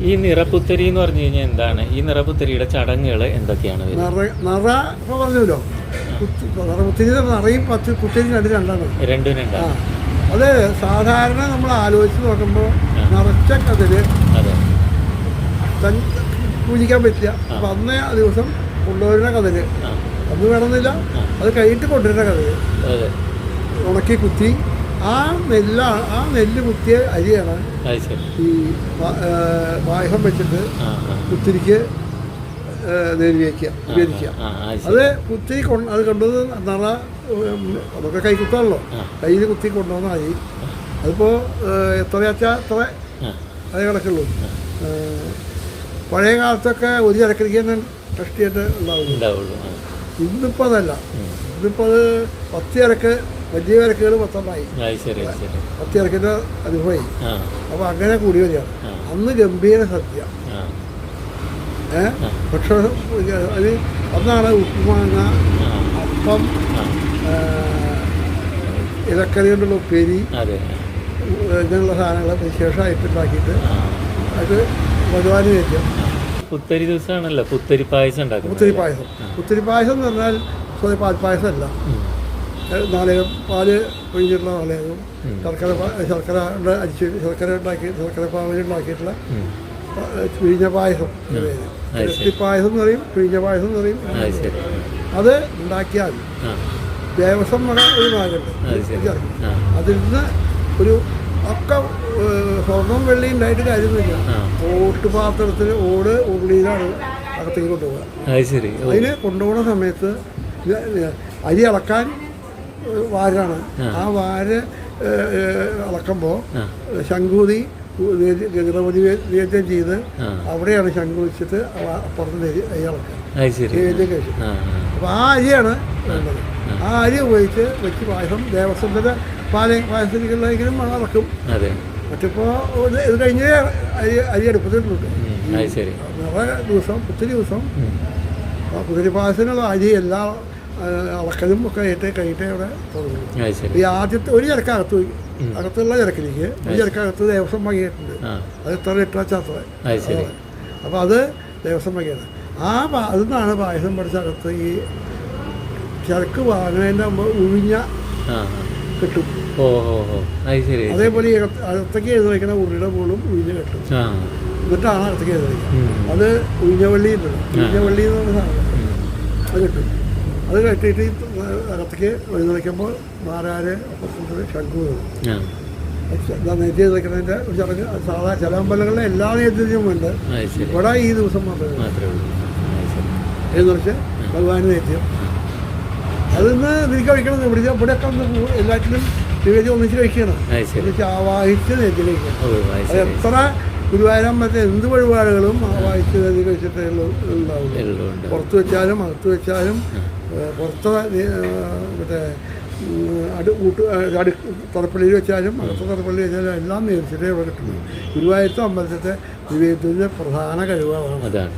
ഈ നിറപ്പുത്തരി എന്ന് പറഞ്ഞു കഴിഞ്ഞാൽ എന്താണ്? ഈ നിറപ്പുത്തരിയുടെ ചടങ്ങുകൾ എന്തൊക്കെയാണ് നിറ ഇപ്പോൾ പറഞ്ഞല്ലോ. നിറപുത്തരി നിറയും പത്ത് കുത്തിരി രണ്ട് രണ്ടാണ്. രണ്ടും രണ്ടാണ്. അത് സാധാരണ നമ്മൾ ആലോചിച്ച് നോക്കുമ്പോൾ നിറച്ച കതിര് പൂജിക്കാൻ പറ്റില്ല. അപ്പം അന്നേ ആ ദിവസം കൊണ്ടുവരുന്ന കതിര്. അന്ന് വേണമെന്നില്ല. അത് കഴിഞ്ഞിട്ട് കൊണ്ടുവരുന്ന കതിര്. ഉണക്കി കുത്തി. ആ നെല്ലാണ് ആ നെല്ല് കുത്തിയ അരിയാണ് ഈ പായസം വെച്ചിട്ട് കുത്തിരിക്ക് ഉപയോഗിക്കുക അത് കുത്തി കൊണ്ട് അത് കണ്ടത് നിറ അതൊക്കെ കൈ കുത്താണല്ലോ. കയ്യിൽ കുത്തി കൊണ്ടുവന്ന അരി അതിപ്പോൾ എത്ര? വെച്ചാൽ അത്ര അതേ കിടക്കുള്ളൂ പഴയ കാലത്തൊക്കെ ഒരു ചരക്കരിക്ക് തന്നെ കഷ്ടിയായിട്ട് ഉണ്ടാവുന്നു ഉണ്ടാവുള്ളൂ ഇന്നിപ്പോൾ അതല്ല. ഇന്നിപ്പോ ഇന്നിപ്പോൾ അത് പത്ത് ചരക്ക് വലിയ വിലക്കുകൾ മൊത്തമായി. പത്ത് ചരക്കിന്റെ അനുഭവമായി അപ്പൊ അങ്ങനെ കൂടി വരികയാണ്. അന്ന് ഗംഭീര സദ്യ. ഏ. പക്ഷേ അത് അന്നാണ് ഉപ്പുമാങ്ങ അപ്പം ഇലക്കറി കൊണ്ടുള്ള ഉപ്പേരി ഇങ്ങനെയുള്ള സാധനങ്ങൾ വിശേഷമായിട്ട് ഉണ്ടാക്കിയിട്ട് അത് ഭഗവാന് ആ. പുത്തരി ദിവസമാണല്ലോ. പുത്തരി പായസം ഉണ്ടാക്കും പുത്തരി പായസം. പുത്തരി പായസം എന്ന് പറഞ്ഞാൽ പാൽപ്പായസം പാൽ നാളികം പാൽ ഒഴിഞ്ഞിട്ടുള്ള ഉം. ശർക്കര ശർക്കര അരിച്ച് ശർക്കര ഉണ്ടാക്കി ശർക്കര പാവിൽ ഉണ്ടാക്കിയിട്ടുള്ള പിഴിഞ്ഞ പായസം. ഇരട്ടി പായസം എന്ന് പറയും പിഴിഞ്ഞ പായസം എന്ന് പറയും. അത് ഉണ്ടാക്കിയാൽ ദേവസ്വം വക ഒരു ആ. അതിൽ നിന്ന് ഒരു ഒക്കെ സ്വർണം സ്വർണം വെള്ളി ഉണ്ടായിട്ട് കാര്യമൊന്നുമില്ല. ഓട്ട് പാത്രത്തിൽ ഓട് ഉള്ളിയിലാണ് അകത്തേക്ക് കൊണ്ടുപോകുക അതിന് കൊണ്ടുപോകുന്ന സമയത്ത് അരി അളക്കാൻ വാരാണ്. ആ. വാര് അളക്കുമ്പോൾ ശങ്കൂതി ശംഖൂതി ഗണപതി നിവേദ്യം ചെയ്ത് അവിടെയാണ് ശംഖു വെച്ചിട്ട് അപ്പുറത്ത് അരി അളക്കുക. അപ്പോൾ ആ അരിയാണ് വേണ്ടത്. ആ. അരി ഉപയോഗിച്ച് വെച്ച് പായസം ദേവസ്വത്തിന്റെ പാല പായസത്തിലേക്കും അളക്കും. മറ്റിപ്പോൾ ഇത് കഴിഞ്ഞേ അരി അരി എടുപ്പത്തിട്ടുണ്ട് നിറയെ ദിവസം ഒത്തിരി ദിവസം. ആ കുതിരി പായസത്തിനുള്ള അരി എല്ലാ അളക്കലും ഒക്കെ ആയിട്ട് കഴിഞ്ഞിട്ട് അവിടെ തുടങ്ങി. ഈ ആദ്യത്തെ ഒരു ചരക്ക് അകത്ത് പോയി അകത്തുള്ള ചരക്കിലേക്ക് ഒരു ചരക്ക് അകത്ത് ദേവസ്വം വാങ്ങിയിട്ടുണ്ട് അത് എത്ര ലിറ്റർ ചാത്ര അപ്പം അത് അപ്പോൾ അത് ദേവസ്വം വകയാണ്. ആ അതിൽ നിന്നാണ് പായസം പഠിച്ച അകത്ത് ഈ ചരക്ക് വാങ്ങുന്നതിന്റെ മുമ്പ് ഉഴിഞ്ഞ. കിട്ടും. അതേപോലെ അകത്തേക്ക് എഴുതി വയ്ക്കുന്ന ഉള്ളിയുടെ പോലും ഉഴിഞ്ഞ കിട്ടും. എന്നിട്ടാണ് അകത്തേക്ക് എഴുതി വയ്ക്കുന്നത്. അത് ഉഴിഞ്ഞവള്ളി ഉണ്ടല്ലോ ഉഴിഞ്ഞവള്ളി എന്ന് പറഞ്ഞ സാധനം. അത് കിട്ടും. അത് കെട്ടിയിട്ട് അകത്തേക്ക് വഴി വയ്ക്കുമ്പോൾ മാരാര് ശംഖു നെറ്റി നിൽക്കുന്നതിന്റെ ഒരു ചടങ്ങ്. സാധാ സാധാരണ ചില അമ്പലങ്ങളിലെ എല്ലാ നേദ്യവും ഉണ്ട്. ഇവിടെ ഈ ദിവസം മാത്രമേ എന്ന് വെച്ച് ഭഗവാന് നേദ്യം അതിന്ന് തിരികെ കഴിക്കണം ഇവിടെ ഇവിടെയൊക്കെ ഒക്കെ എല്ലാറ്റിലും നിവേദ്യം ഒന്നിച്ച് കഴിക്കണം. ഒന്നിച്ച് ആവാഹിച്ച് നേദ്യം കഴിക്കണം അത് എത്ര ഗുരുവായൂരമ്പലത്തെ എന്ത് വഴിപാടുകളും ആവാഹിച്ച് നെറ്റി കഴിച്ചിട്ടേ ഉള്ളൂ- ഉണ്ടാവുള്ളൂ പുറത്ത് വെച്ചാലും അകത്ത് വെച്ചാലും പുറത്ത് മറ്റേ അടു കൂട്ട് അടു തറപ്പള്ളിയിൽ വെച്ചാലും അകത്ത് തറപ്പള്ളി വെച്ചാലും എല്ലാം നേരിച്ചിട്ടേ ഇവിടെ കിട്ടുന്നു ഗുരുവായൂരത്തെ അമ്പലത്തിന്റെ നിവേദ്യത്തിന്റെ പ്രധാന കഴിവാണ്. അതാണ്.